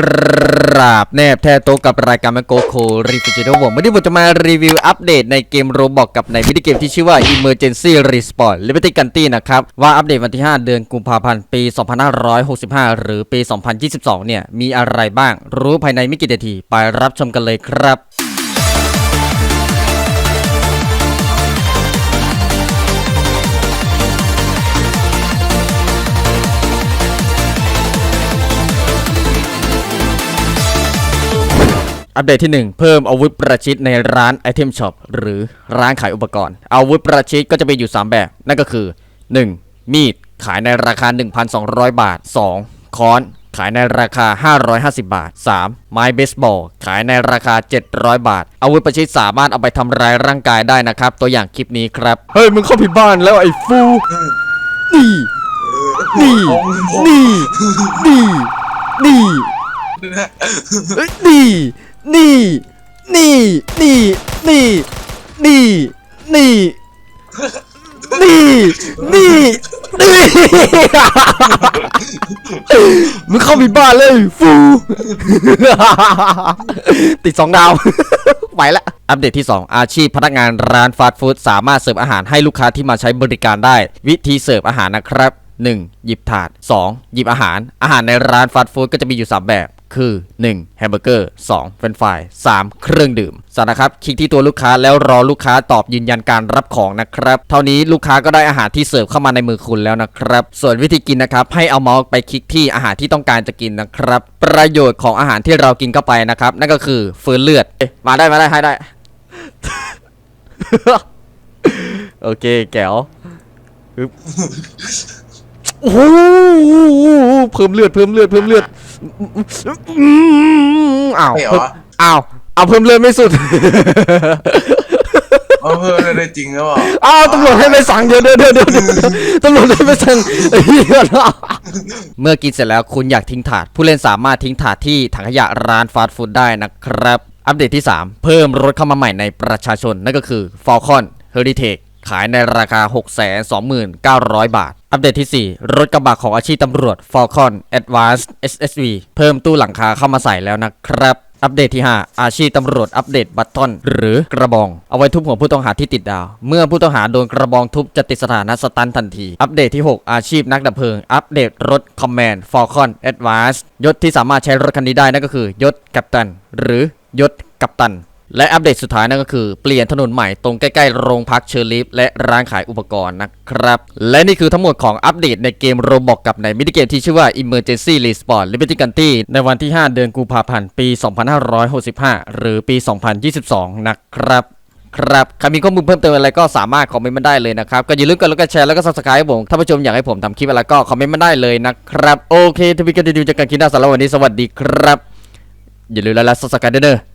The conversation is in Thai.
กราบแนบแท้โตะกับรายการแมโกโครีฟิจิโนผมวันนี้ผมจะมารีวิวอัปเดตในเกมโรบอกกับในมินิเกมที่ชื่อว่า Emergency Response Liberty Ganti นะครับ ว่าอัปเดตวันที่ 5 เดือนกุมภาพันธ์ปี 2565 หรือปี 2022 เนี่ย มีอะไรบ้างรู้ภายในไม่กี่นาที ไปรับชมกันเลยครับ อัปเดตที่ 1 เพิ่มอาวุธประชิดในร้านไอเทมช็อปหรือร้านขายอุปกรณ์ อาวุธประชิดก็จะมีอยู่ 3 แบบ นั่นก็คือ 1. มีดขายในราคา 1,200 บาท 2. ค้อนขายในราคา 550 บาท 3. ไม้เบสบอลขายในราคา 700 บาท อาวุธประชิดสามารถเอาไปทำร้ายร่างกายได้นะครับ ตัวอย่างคลิปนี้ครับ เฮ้ย มึงเข้าผิดบ้านแล้วไอ้ฟู นี่ นี่ นี่ นี่ นี่ นี่ นี่ นี่ นี่ นี่ นี่ นี่ นี่ นี่ นี่ มึงเข้ามีบ้านเลย ฟู ติดสองดาวไปละ อัปเดตที่ 2 อาชีพพนักงานร้านฟาสต์ฟู้ดสามารถเสิร์ฟอาหารให้ลูกค้าที่มาใช้บริการได้ วิธีเสิร์ฟอาหารนะครับ 1. หยิบถาด 2. หยิบอาหาร อาหารในร้านฟาสต์ฟู้ดก็จะมีอยู่ 3 แบบ คือ 1. แฮมเบอร์เกอร์ 2. เฟรนฟราย 3. เครื่องดื่มสานะครับคลิกที่ตัวลูกค้าแล้วรอลูกค้าตอบยืนยันการรับของนะครับ เท่านี้ลูกค้าก็ได้อาหารที่เสิร์ฟเข้ามาในมือคุณแล้วนะครับ ส่วนวิธีกินนะครับ ให้เอาเมาส์ไปคลิกที่อาหารที่ต้องการจะกินนะครับ ประโยชน์ของอาหารที่เรากินเข้าไปนะครับ นั่นก็คือฟื้นเลือดเอ๊ะมาได้มาได้ให้ได้ โอเคแก้ว โอ้โหเพิ่มเลือดเพิ่มเลือดเพิ่มเลือดอืมอ้าวไม่เหรอเพิ่มอ้าวเอาเพิ่มเลือดไม่สุดเออเพิ่มได้จริงหรือเปล่าอ้าวตำรวจให้ไปสั่งเดี๋ยวเดี๋ยวเดี๋ยวเดี๋ยวเดี๋ยวตำรวจให้ไปสั่งเฮ้ยเมื่อกินเสร็จแล้วคุณอยากทิ้งถาด ผู้เล่นสามารถทิ้งถาดที่ถังขยะร้านฟาสต์ฟู้ดได้นะครับ อัปเดตที่ 3 เพิ่มรถเข้ามาใหม่ในประชาชนนั่นก็คือ Falcon Heritage ขายในราคา 629,900 บาท อัปเดตที่ 4 รถกระบะของอาชีพตำรวจ Falcon Advanced SSV เพิ่มตู้หลังคาเข้ามาใส่แล้วนะครับอัปเดตที่ 5 อาชีพตำรวจอัปเดตบัตทอนหรือกระบอง เอาไว้ทุบหัวผู้ต้องหาที่ติดดาว เมื่อผู้ต้องหาโดนกระบองทุบจะติดสถานะสตันทันที อัปเดตที่ 6 อาชีพนักดับเพลิง อัปเดตรถคอมแมนฟอลคอนแอดวานซ์ยศที่สามารถใช้รถคันนี้ได้นั่นก็คือยศกัปตัน หรือยศกัปตัน และอัปเดตสุดท้ายนั่นก็คือเปลี่ยนถนนใหม่ตรงใกล้ๆโรงพักเชอร์ลิฟและร้านขายอุปกรณ์นะครับ และนี่คือทั้งหมดของอัปเดตในเกมโรบอกกับในมินิเกมที่ชื่อว่า Emergency Respawn Liberty Ganti ในวันที่ 5 เดือนกุมภาพันธ์ปี 2565 หรือปี 2022 นะครับครับใครมีข้อมูลเพิ่มเติมอะไรก็สามารถคอมเมนต์มาได้เลยนะครับ ก็อย่าลืมกดไลค์กดแชร์แล้วก็ subscribe ผม ถ้าผู้ชมอยากให้ผมทำคลิปอะไรก็คอมเมนต์มาได้เลยนะครับ โอเคทวีกันดีๆจากกันคิดหน้าสำหรับวันนี้สวัสดีครับ อย่าลืมไลค์และ subscribe ด้วยเนอะ